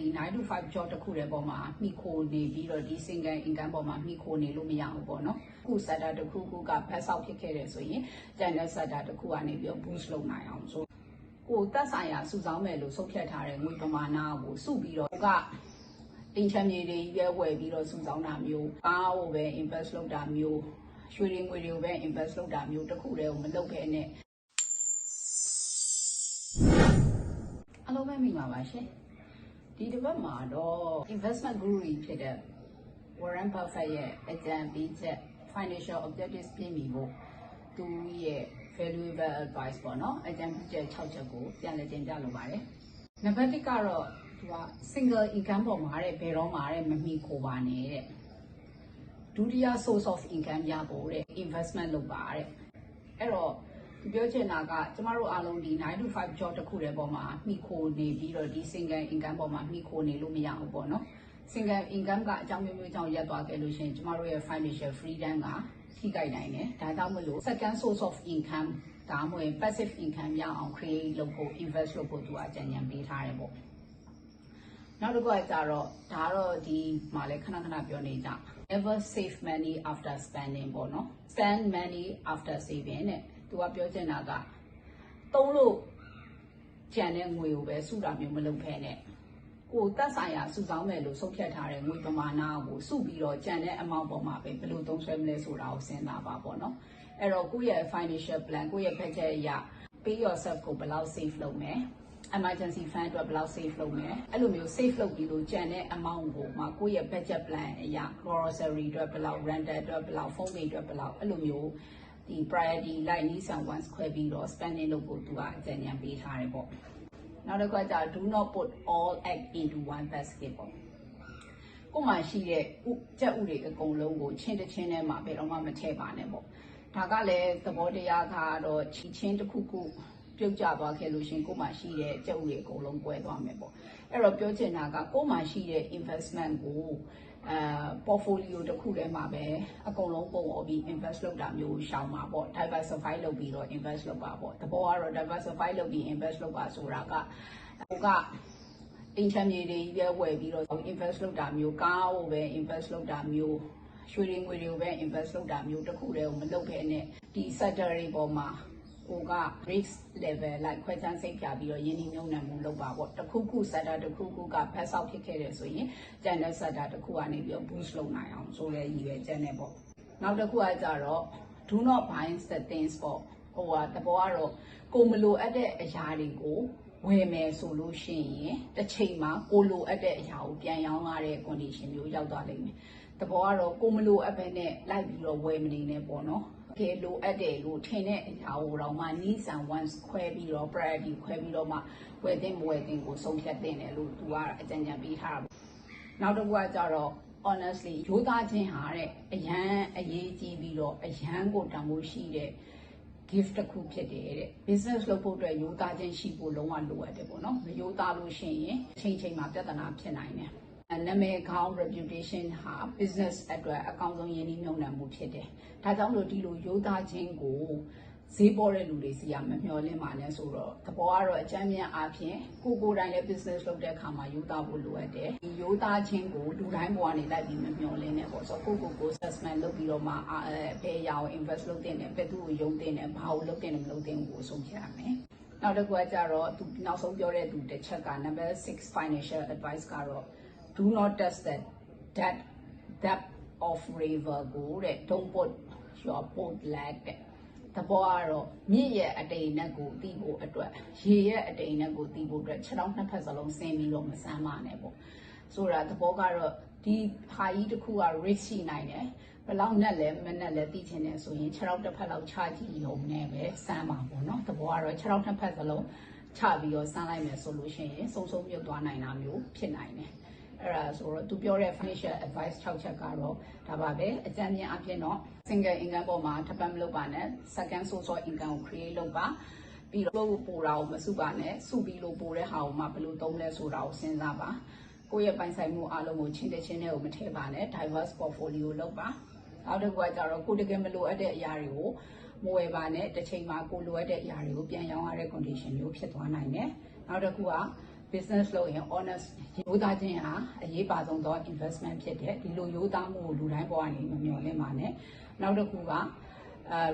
ဒီ9 to 5 job တစ်ခုတည်းပေါ်မှာမိခိုနေပြီးတော့ဒီ single income ပေါ်မှာမိခိုနေလို့မရဘူးပေါ့နော်ခု sector တစ်ခုခုကဘတ်ဆောက်ဖြစ်ခဲ့တယ်ဆိုရင်ကျန်တဲ့ sector တစ်ခုကနေပြီးတော့ boost လုပ်နိုင်အောင်ဆိုကိုတက်ဆိုင်ရာစုဆောင်းမယ်လို့ဆုံးဖြတ်ထားတဲ့ငွေပမာဏကိုစုပြီးတော့ကတင်ချမ်းမြေတွေရွယ်ဝယ်ပြီးတော့စုဆောင်းတာမျိုးကားကိုပဲ invest လုပ်တာမျိုးရွှေတွေငွေတွေကိုပဲ invest လုပ်တာမျိုးတစ်ခုတည်းကိုမလုပ်ဘဲနဲ့အလုံးပဲမိပါပါရှင် ဒီတစ်ပတ်မှာတော့ investment guru ကြီးဖြစ်တဲ့ Warren Buffett ရဲ့အကြံပေးချက် financial objectives ပြည့်မီဖို့သူရဲ့ valuable advice ပေါ့နော်အကြံပြုချက်6ချက်ကိုပြန်လည်တင်ပြလိုပါတယ်နံပါတ်1ကတော့သူက single income ပေါ်မှာတဲ့ဘယ်တော့မှတဲ့မမီခိုပါနဲ့တဲ့ဒုတိယ source of income ရဖို့တဲ့ investment လုပ်ပါတဲ့အဲ့တော့ဒီ ပြောချင်တာကကျမတို့အားလုံးဒီ9 to 5 job တစ်ခုတည်းပေါ်မှာမိခိုနေပြီးတော့ဒီ single income ပေါ်မှာမိခိုနေလို့မရဘူးပေါ့နော် single income ကအကြောင်းမျိုးမျိုးကြောင့်ရပ်သွားခဲ့လို့ရှိရင်ကျမတို့ရဲ့ financial freedom ကထိခိုက်နိုင်တယ်ဒါကြောင့်မလို့ second source of income ဒါမှမဟုတ် passive income ရအောင် create လုပ်ဖို့ invest လုပ်ဖို့သူအကြံဉာဏ်ပေးထားတယ်ပေါ့နောက်တစ်ခုကကြတော့ဒါကတော့ဒီမှာလဲခဏခဏပြောနေကြ never save money after spending ပေါ့နော် spend money after saving တဲ့ သူကပြောချင်တာကသုံးလို့ကြံတဲ့ငွေကိုပဲစုတာမျိုးမလုပ်ဖဲနဲ့ကိုတက်ဆိုင်ရာစုဆောင်းမယ်လို့ဆုံးဖြတ်ထားတဲ့ငွေပမာဏကိုစုပြီးတော့ကြံတဲ့အမောင့်ပေါ်မှာပဲဘယ်လိုသုံးဆွဲမလဲဆိုတာကိုစဉ်းစားပါပေါ့နော်အဲ့တော့ကိုယ့်ရဲ့ financial plan ကိုယ့်ရဲ့ budget အရ pay yourself ကိုဘယ်လောက် save လုပ်မယ် emergency fund အတွက်ဘယ်လောက် save လုပ်မယ်အဲ့လိုမျိုး save လုပ်ပြီးလို့ကြံတဲ့ amount ကိုမှကိုယ့်ရဲ့ budget plan အရ grocery အတွက်ဘယ်လောက် rental အတွက်ဘယ်လောက် phone bill အတွက်ဘယ်လောက်အဲ့လိုမျိုး ဒီ priority လိုက် needs and wants ခွဲပြီးတော့ spending လုပ်ဖို့သူကအကြံဉာဏ်ပေးထားတယ်ပေါ့နောက်တစ်ခါကျ do not put all egg into one basket ပေါ့ကိုမှရှိတဲ့ကြက်ဥတွေအကုန်လုံးကိုချင်းတစ်ချင်းထဲမှာဘယ်တော့မှမထည့်ပါနဲ့ပေါ့ဒါကလည်းသဘောတရားကတော့ချီချင်းတစ်ခုခုပြုတ်ကျသွားခဲ့လို့ရှင်ကိုမှရှိတဲ့ကြက်ဥတွေအကုန်လုံးကွဲသွားမယ်ပေါ့အဲ့တော့ပြောချင်တာကကိုမှရှိတဲ့ investment ကို အဲ portfolio တစ်ခုထဲမှာပဲအကုန်လုံးပုံအော်ပြီး invest လုပ်တာမျိုးရှောင်ပါပေါ့ diversify လုပ်ပြီးတော့ invest လုပ်ပါပေါ့တဘောကတော့ diversify လုပ်ပြီး invest လုပ်ပါဆိုတာကဟိုကအင်ချမ်းမြေတွေရွယ်ဝယ်ပြီးတော့ invest လုပ်တာမျိုးကားကိုပဲ invest လုပ်တာမျိုးရွှေတွေငွေတွေကိုပဲ invest လုပ်တာမျိုးတစ်ခုတည်းကိုမလုပ်ခဲ့နဲ့ဒီ sector တွေပေါ်မှာ ကိုက risk level လိုက်ခွဲခြမ်းစိတ်ပြပြီးတော့ယင်းဒီမြုံနှံမှုလုပ်ပါပေါ့တခုခု sector တခုခုကဖက်ဆောက်ဖြစ်ခဲ့တယ်ဆိုရင်ကျန်တဲ့ sector တခုကနေပြီးတော့ boost လုပ်နိုင်အောင်ဆိုလဲရည်ရွယ်ချက်နဲ့ပေါ့နောက်တစ်ခုကကြတော့ do not buy the things ပေါ့ဟိုဟာတဘောကတော့ကိုမလိုအပ်တဲ့အရာတွေကိုဝယ်မယ်ဆိုလို့ရှိရင်တစ်ချိန်မှာကိုလိုအပ်တဲ့အရာကိုပြန်ရောင်းရတဲ့ condition မျိုးရောက်သွားလိမ့်မယ်။တဘောကတော့ကိုမလိုအပ်ပဲနဲ့လိုက်ပြီးတော့ဝယ်မနေနဲ့ပေါ့နော်။ ကဲလိုအပ်တယ်လို့ထင်တဲ့အရာကိုတော့မှ needs and wants ခွဲပြီးတော့ priority ခွဲပြီးတော့မှဝယ်သင့်မဝယ်သင့်ကိုဆုံးဖြတ်သင့်တယ်လို့သူကအကြံဉာဏ်ပေးထားတာပေါ့။နောက်တစ်ခုကကြတော့ honestly ရိုးသားခြင်းဟာတဲ့အရန်အရေးကြီးပြီးတော့အရန်ကိုတန်ဖိုးရှိတဲ့ gift တစ်ခုဖြစ်တယ်တဲ့ business လုပ်ဖို့အတွက်ရိုးသားခြင်းရှိဖို့လုံးဝလိုအပ်တယ်ပေါ့နော်မရိုးသားလို့ရှိရင်ချိန်ချိန်မှာပြဿနာဖြစ်နိုင်တယ် နာမည်ခေါင်း reputation ဟာ business အတွက်အကောင်းဆုံးယင်းနှိမ့်မြုံနှံမှုဖြစ်တယ်ဒါကြောင့်လို့ဒီလိုရိုးသားခြင်းကိုဈေးပေါ်တဲ့လူတွေစီကမမျှော်လင့်ပါနဲ့ဆိုတော့သဘောကတော့အချမ်းမြတ်အားဖြင့်ကိုကိုယ်တိုင်လည်း business လုပ်တဲ့အခါမှာယူသားဖို့လိုအပ်တယ်ဒီယူသားခြင်းကိုလူတိုင်းဘဝနေလိုက်ပြီးမမျှော်လင့်နဲ့ပေါ့ဆိုတော့ကိုကိုကို assessment လုပ်ပြီးတော့မှအဲဘယ်အရာကို invest လုပ်တင်တယ်ဘယ်သူ့ကိုယုံတင်တယ်ဘာကိုလုပ်တင်တယ်မလုပ်တင်ဘူးကိုဆုံးဖြတ်ရမယ်နောက်တစ်ခုကကြတော့သူနောက်ဆုံးပြောတဲ့သူတစ်ချက်က number 6 financial advice ကတော့ do not test that that depth of river ကိုတဲ့ don't put your boat leg တဲ့တဘောကတော့မြစ်ရဲ့အတိမ်နဲ့ကိုတီးဖို့အတွက်ရေရဲ့အတိမ်နဲ့ကိုတီးဖို့အတွက်ခြေထောက်နှစ်ဖက်စလုံးဆင်းပြီးတော့မဆမ်းပါနဲ့ပေါ့ဆိုတာတဘောကတော့ဒီဟာကြီးတစ်ခုက risk ရှိနိုင်တယ်ဘယ်လောက်နဲ့လဲမနဲ့လဲသိချင်တယ်ဆိုရင်ခြေထောက်တစ်ဖက်လောက်ချကြည့်ရုံနဲ့ပဲဆမ်းပါပေါ့နော်တဘောကတော့ခြေထောက်နှစ်ဖက်စလုံးချပြီးတော့ဆမ်းလိုက်မယ်ဆိုလို့ရှိရင်စုံစုံမြုပ်သွားနိုင်တာမျိုးဖြစ်နိုင်တယ် အဲ့ဒါဆိုတော့သူပြောတဲ့ financial advice 6ချက်ကတော့ဒါပါပဲအကြံဉာဏ်အဖြစ်တော့ single income ပေါ်မှာထပ်ပံမလုပ်ပါနဲ့ second source of income ကို create လုပ်ပါပြီးတော့ပို့တာကိုမစုပါနဲ့စုပြီးလို့ပို့တဲ့ဟာကိုမှဘယ်လိုသုံးလဲဆိုတာကိုစဉ်းစားပါကိုယ့်ရဲ့ပိုင်ဆိုင်မှုအလုံးကိုချင်းတဲ့ချင်းတဲ့ကိုမထည့်ပါနဲ့ diverse portfolio လုပ်ပါနောက်တစ်ခုကကြတော့ကိုတကယ်မလိုအပ်တဲ့အရာတွေကိုမဝယ်ပါနဲ့တစ်ချိန်မှာကိုလိုအပ်တဲ့အရာတွေကိုပြန်ရောင်းရတဲ့ condition မျိုးဖြစ်သွားနိုင်တယ်နောက်တစ်ခုက business လုပ်ရင် honest ရိုးသားခြင်းဟာအရေးပါဆုံးသော investment ဖြစ်တယ်ဒီလိုရိုးသားမှုကိုလူတိုင်းပေါ်ကနေမမျှော်လင့်ပါနဲ့နောက်တစ်ခုကအာ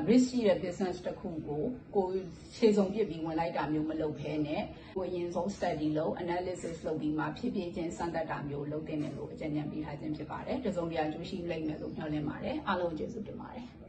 risk ရှိတဲ့ business တစ်ခုကိုကိုယ်ခြေစုံပြစ်ပြီးဝင်လိုက်တာမျိုးမလုပ်ဘဲနဲ့ကိုယ်အရင်ဆုံး study လုပ် analysis လုပ်ပြီးမှဖြည်းဖြည်းချင်းစမ်းသပ်တာမျိုးလုပ်တင်တယ်လို့အကြံဉာဏ်ပေးထားခြင်းဖြစ်ပါတယ်။တစုံတရာကျိုးရှိလိမ့်မယ်လို့မျှော်လင့်ပါတယ်။အားလုံးကျေးဇူးတင်ပါတယ်။